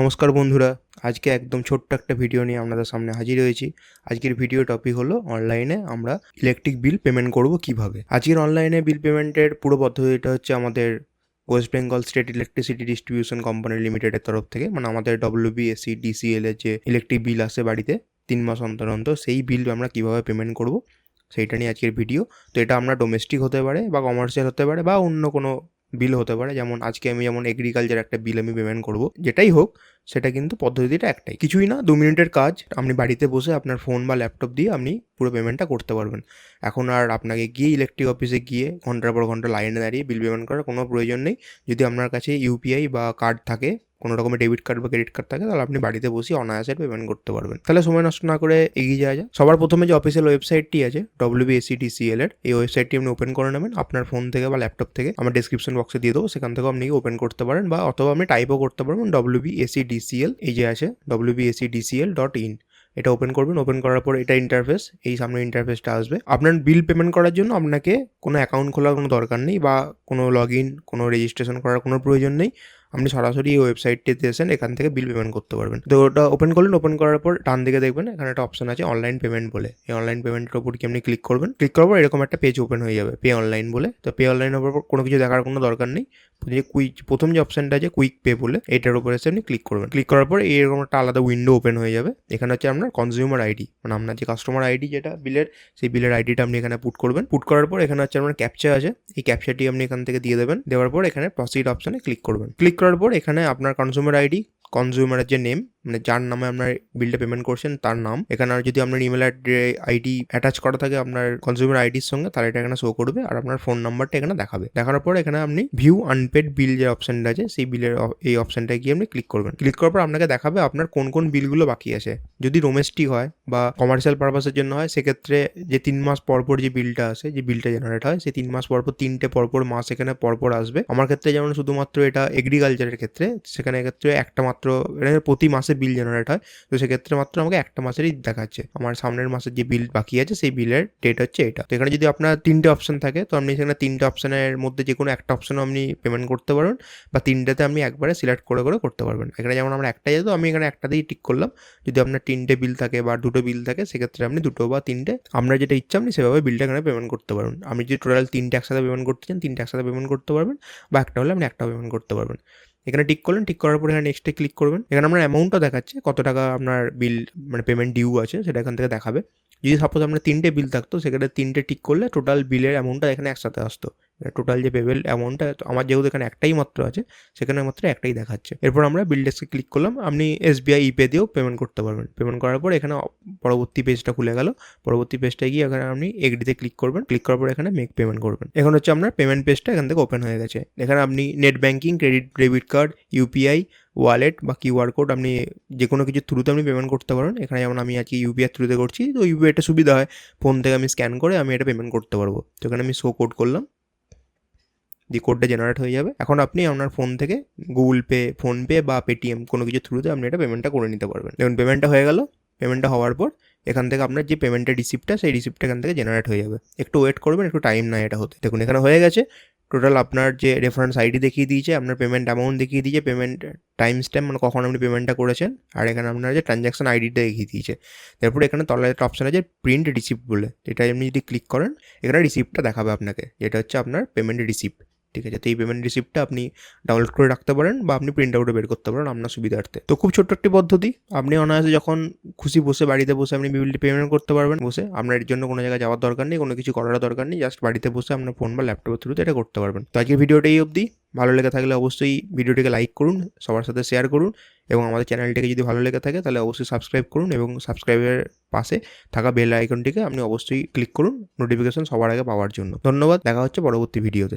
নমস্কার বন্ধুরা, আজকে একদম ছোট্ট একটা ভিডিও নিয়ে আপনাদের সামনে হাজির হয়েছি। আজকের ভিডিও টপিক হলো অনলাইনে আমরা ইলেকট্রিক বিল পেমেন্ট করব কীভাবে? আজকের অনলাইনে বিল পেমেন্টের পুরো পদ্ধতিটা হচ্ছে আমাদের West Bengal state electricity distribution company লিমিটেডের তরফ থেকে মানে আমাদের ডব্লিউবিএসসি ডিসিএল এর যে ইলেকট্রিক বিল আসে বাড়িতে তিন মাস অন্তর অন্তর, সেই বিল আমরা কীভাবে পেমেন্ট করব, সেইটা নিয়ে আজকের ভিডিও তো এটা আমরা ডোমেস্টিক হতে পারে বা কমার্শিয়াল হতে পারে বা অন্য কোনো বিল হতে পারে। যেমন আজকে আমি যেমন এগ্রিকালচার একটা বিল আমি পেমেন্ট করব, যেটাই হোক, সেটা কিন্তু পদ্ধতিটা একটাই। কিছুই না, দু মিনিটের কাজ, আপনি বাড়িতে বসে আপনার ফোন বা ল্যাপটপ দিয়ে আপনি পুরো পেমেন্টটা করতে পারবেন। এখন আর আপনাকে গিয়ে ইলেকট্রিক অফিসে গিয়ে ঘণ্টার পর ঘণ্টা লাইনে দাঁড়িয়ে বিল পেমেন্ট করার কোনো প্রয়োজন নেই। যদি আপনার কাছে ইউপিআই বা কার্ড থাকে কোনো রকমের ডেবিট কার্ড বা ক্রেডিট কার্ড থাকে, তাহলে আপনি বাড়িতে বসে অনায়াসে পেমেন্ট করতে পারবেন। তাহলে সময় নষ্ট না করে এগিয়ে যাওয়া যায় সবার প্রথমে যে অফিসিয়াল ওয়েবসাইটটি আছে ডব্লিউবিএসিডিসিএল এর, এই ওয়েবসাইটটি আপনি ওপেন করে নেবেন। আপনার ফোন থেকে বা ল্যাপটপ থেকে আমার ডিসক্রিপশন বক্সে দিয়ে দেবো। সেখান থেকে আপনি ওপেন করতে পারেন বা অথবা আপনি টাইপও করতে পারবেন ডব্লিউবিএসিডিসিএল এই যে আছে ডব্লিউবিএসিডিসিএল ডট ইন এটা ওপেন করবেন ওপেন করার পর এটা ইন্টারফেস এই সামনে ইন্টারফেসটা আসবে। আপনার বিল পেমেন্ট করার জন্য আপনাকে কোনো অ্যাকাউন্ট খোলার কোনো দরকার নেই বা কোনো লগ ইন কোনো রেজিস্ট্রেশন করার কোনো প্রয়োজন নেই। আপনি সরাসরি এই ওয়েবসাইটটিতে এসেন এখান থেকে বিল পেমেন্ট করতে পারবেন। তো ওটা ওপেন করলেন ওপেন করার পর ডান দিকে দেখবেন, এখানে একটা অপশন আছে অনলাইন পেমেন্ট বলে। এই অনলাইন পেমেন্টের উপর কি আপনি ক্লিক করবেন? ক্লিক করার পর এরকম একটা পেজ ওপেন হয়ে যাবে পে অনলাইন বলে। তো পে অনলাইনের উপর কোনো কিছু দেখার কোনো দরকার নেই। যে কুইক প্রথম যে অপশনটা আছে কুইক পে বলে, এটার উপর এসে আপনি ক্লিক করবেন। ক্লিক করার পর এরকম একটা আলাদা উইন্ডো ওপেন হয়ে যাবে। এখানে হচ্ছে আপনার কনজিউমার আইডি মানে আপনার যে কাস্টমার আইডি যেটা বিলের সেই বিলের আইডিটা আপনি এখানে পুট করবেন। পুট করার পর এখানে হচ্ছে আপনার ক্যাপচা আছে। এই ক্যাপচাটি আপনি এখান থেকে দিয়ে দেবেন। দেওয়ার পর এখানে প্রসিড অপশনে ক্লিক করবেন। ক্লিক করার পর এখানে আপনার কনজিউমার আইডি কনজিউমারের যে নেম মানে যার নামে আপনার বিলটা পেমেন্ট করছেন, তার নাম। এখানে আর যদি আপনার ইমেল আইডি অ্যাটাচ করা থাকে আপনার কনজিউমার আইডির সঙ্গে, তাহলে এটা এখানে শো করবে আর আপনার ফোন নাম্বারটা এখানে দেখাবে। দেখানোর পর এখানে আপনি ভিউ আনপেড বিল যে অপশনটা আছে, সেই বিলের এই অপশনটায় গিয়ে আপনি ক্লিক করবেন। ক্লিক করার পর আপনাকে দেখাবে আপনার কোন কোন বিলগুলো বাকি আছে। যদি ডোমেস্টিক হয় বা কমার্শিয়াল পারপাসের জন্য হয়, সেক্ষেত্রে যে তিন মাস পর পর যে বিলটা আসে, যে বিলটা জেনারেট হয়, সেই তিন মাস পর পর, তিনটে পরপর মাস এখানে পরপর আসবে। আমার ক্ষেত্রে যেমন শুধুমাত্র এটা এগ্রিকালচারের ক্ষেত্রে, সেখানে ক্ষেত্রে একটা মাত্র প্রতি মাসে বিল জেনারেট হয়, তো সেক্ষেত্রে মাত্র আমাকে একটা মাসেরই দেখাচ্ছে। আমার সামনের মাসের যে বিল বাকি আছে, সেই বিলের ডেট হচ্ছে এটা। তো এখানে যদি আপনার তিনটে অপশন থাকে, তো আপনি সেখানে তিনটে অপশনের মধ্যে যে কোনো একটা অপশনও আপনি পেমেন্ট করতে পারবেন বা তিনটেতে আপনি একবারে সিলেক্ট করে করে করতে পারবেন। এখানে যেমন আমরা একটাই যেত আমি এখানে একটাতেই টিক করলাম। যদি আপনার তিনটে বিল থাকে বা দুটো বিল থাকে, সেক্ষেত্রে আপনি দুটো বা তিনটে আপনার যেটা ইচ্ছা আপনি সেভাবে বিলটা এখানে পেমেন্ট করতে পারবেন। আপনি যদি টোটাল তিনটে একসাথে পেমেন্ট করতে চান, তিনটে একসাথে পেমেন্ট করতে পারবেন বা একটা হলে আপনি একটা পেমেন্ট করতে পারবেন। এখানে টিক করলেন টিক করার পরে এখানে নেক্সটে ক্লিক করবেন। এখানে আপনার অ্যামাউন্টটা দেখাচ্ছে, কত টাকা আপনার বিল মানে পেমেন্ট ডিউ আছে, সেটা এখান থেকে দেখাবে। যদি সাপোজ আপনার তিনটে বিল থাকতো সেখানে তিনটে টিক করলে টোটাল বিলের অ্যামাউন্টটা এখানে একসাথে আসতো। টোটাল যে পেবেল অ্যামাউন্টটা আমার যেহেতু এখানে একটাই মাত্র আছে, সেখানে মাত্র একটাই দেখাচ্ছে। এরপর আমরা বিল ডেস্কে ক্লিক করলাম, আপনি এসবিআই ইপে দিয়েও পেমেন্ট করতে পারবেন। পেমেন্ট করার পর এখানে পরবর্তী পেজটা খুলে গেল। পরবর্তী পেজটা গিয়ে এখানে আপনি এগ্রিতে ক্লিক করবেন। ক্লিক করার পর এখানে মেক পেমেন্ট করবেন। এখন হচ্ছে আপনার পেমেন্ট পেজটা এখান থেকে ওপেন হয়ে গেছে। এখানে আপনি net banking credit debit card UPI wallet বা কিউআর কোড আপনি যে কোনো কিছু থ্রুতে আপনি পেমেন্ট করতে পারেন। এখানে যেমন আমি আজকে ইউপিআই থ্রুতে করছি, তো ইউপিআইটা সুবিধা হয়। ফোন থেকে আমি স্ক্যান করে আমি এটা পেমেন্ট করতে পারব। তো এখানে আমি শো কোড করলাম। দিয়ে কোডটা জেনারেট হয়ে যাবে। এখন আপনি আপনার ফোন থেকে গুগল পে ফোনপে বা পেটিএম কোনো কিছু থ্রুতে আপনি এটা পেমেন্টটা করে নিতে পারবেন। দেখুন পেমেন্টটা হয়ে গেল। পেমেন্টটা হওয়ার পর এখান থেকে আপনার যে পেমেন্টের রিসিপ্টটা সেই রিসিপ্টটা এখান থেকে জেনারেট হয়ে যাবে। একটু ওয়েট করবেন, একটু টাইম না এটা হতে। দেখুন, এখানে হয়ে গেছে। টোটাল আপনার যে রেফারেন্স আইডি দেখিয়ে দিয়েছে, আপনার পেমেন্ট অ্যামাউন্ট দেখিয়ে দিয়েছে পেমেন্ট টাইম স্ট্যাম্প মানে কখন আপনি পেমেন্টটা করেছেন, আর এখানে আপনার যে ট্রানজ্যাকশন আইডিটা দেখিয়ে দিয়েছে। তারপরে এখানে তলায় একটা অপশন আছে প্রিন্ট রিসিপ্ট বলে। এটা আপনি যদি ক্লিক করেন, এখানে রিসিপ্টটা দেখাবে আপনাকে। যেটা হচ্ছে আপনার পেমেন্ট রিসিপ্ট ঠিক আছে? তো এই পেমেন্ট রিসিপ্টটা আপনি ডাউনলোড করে রাখতে পারেন বা আপনি প্রিন্ট আউটে বের করতে পারেন আপনার সুবিধার্থে। তো খুব ছোট্ট একটি পদ্ধতি, আপনি অনায়াসে যখন খুশি বসে বাড়িতে বসে আপনি বিলটি পেমেন্ট করতে পারবেন, বসে আপনার এর জন্য কোনো জায়গায় যাওয়ার দরকার নেই, কোনো কিছু করার দরকার নেই জাস্ট বাড়িতে বসে আপনার ফোন বা ল্যাপটপের থ্রুতে এটা করতে পারবেন। তো আজকের ভিডিওটা এই অবধি। ভালো লেগে থাকলে অবশ্যই ভিডিওটিকে লাইক করুন, সবার সাথে শেয়ার করুন এবং আমাদের চ্যানেলটিকে যদি ভালো লেগে থাকে তাহলে অবশ্যই সাবস্ক্রাইব করুন এবং সাবস্ক্রাইবের পাশে থাকা বেল আইকনটিকে আপনি অবশ্যই ক্লিক করুন নোটিফিকেশন সবার আগে পাওয়ার জন্য। ধন্যবাদ, দেখা হচ্ছে পরবর্তী ভিডিওতে।